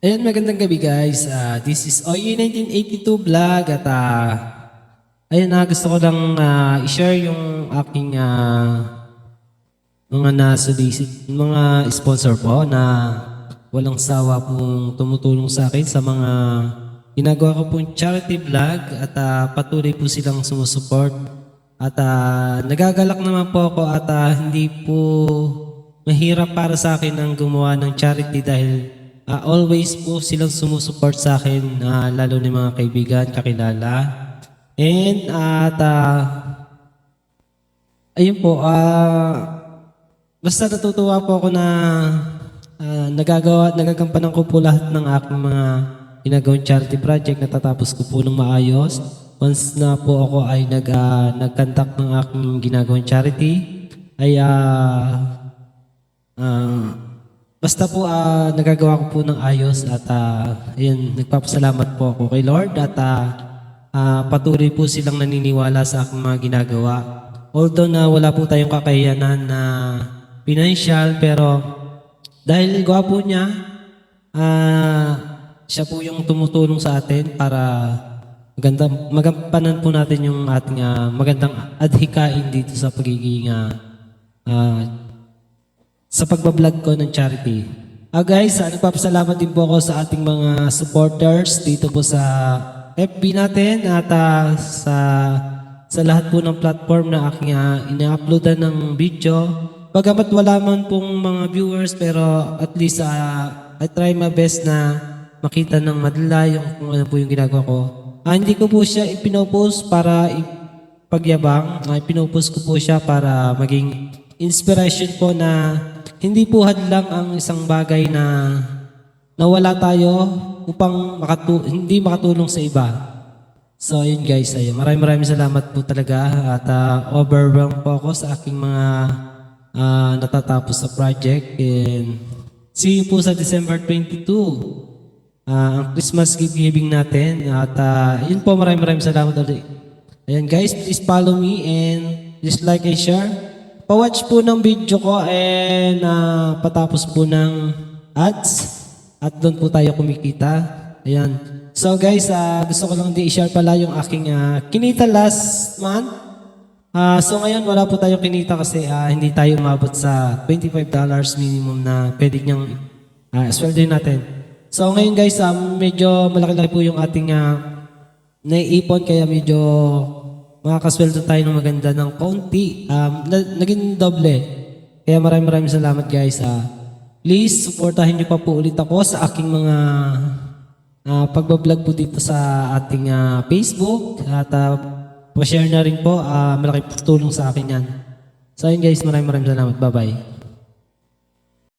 Ayan, magandang gabi guys. Ah, this is OE 1982 vlog at ah, ayun na gusto ko lang ah, i-share yung aking ah, mga na-solicit, mga sponsor po na walang sawa pong tumutulong sa akin sa mga ginagawa ko pong charity vlog at ah, patuloy po silang sumusuport at ah, nagagalak naman po ako at ah, hindi po mahirap para sa akin ang gumawa ng charity dahil ah, always po silang sumusuport sa akin ah, lalo ni mga kaibigan, kakilala and at ah, ayun po ah Basta natutuwa po ako na ah, nagagawa, nagagampanan ko po lahat ng aking mga ginagawang charity project. Natatapos ko po ng maayos. Once na po ako ay nag, ah, nag-conduct ng aking ginagawang charity, ay ah, ah, basta po ah, nagagawa ko po ng ayos at ah, ayun, nagpapasalamat po ako kay Lord at ah, ah, patuloy po silang naniniwala sa aking mga ginagawa. Although na wala po tayong kakayanan na financial pero dahil gwapo niya, ah, siya po yung tumutulong sa atin para maganda, magampanan po natin yung ating ah, magandang adhikain dito sa pagiging ah, ah, sa pagbablog ko ng charity. Ah guys, uh, nagpapasalamat din po ako sa ating mga supporters dito po sa FB natin at ah, sa sa lahat po ng platform na aking uh, ina-uploadan ng video. Bagamat wala man pong mga viewers pero at least ah, I try my best na makita ng madala yung kung ano po yung ginagawa ko. Ah, hindi ko po siya ipinopost para ipagyabang. Ah, ipinopost ko po siya para maging inspiration po na hindi po hadlang ang isang bagay na nawala tayo upang makatu- hindi makatulong sa iba. So yun guys, ayun. maraming maraming salamat po talaga at uh, overwhelmed po ako sa aking mga ah, natatapos sa project and see you po sa December 22 ah, ang Christmas giving natin at ah, yun po maraming maraming salamat ulit. Ayan guys, please follow me and just like and share. Pa-watch po ng video ko and ah, patapos po ng ads at doon po tayo kumikita. Ayan. So guys, ah, gusto ko lang din i-share pala yung aking ah, kinita last month. Ah, so ngayon wala po tayong kinita kasi ah, hindi tayo umabot sa $25 minimum na pwede niyang uh, sweldo natin. So ngayon guys, ah, medyo malaki-laki po yung ating ah, naiipon kaya medyo makakasweldo tayo ng maganda ng konti. Um, na- naging doble. Kaya maraming maraming salamat guys. Ah, please, supportahin niyo pa po ulit ako sa aking mga ah, pagbablog po dito sa ating ah, Facebook. At uh, pa-share na rin po. Ah, malaki po tulong sa akin yan. So ayun guys, maraming maraming salamat. Bye-bye.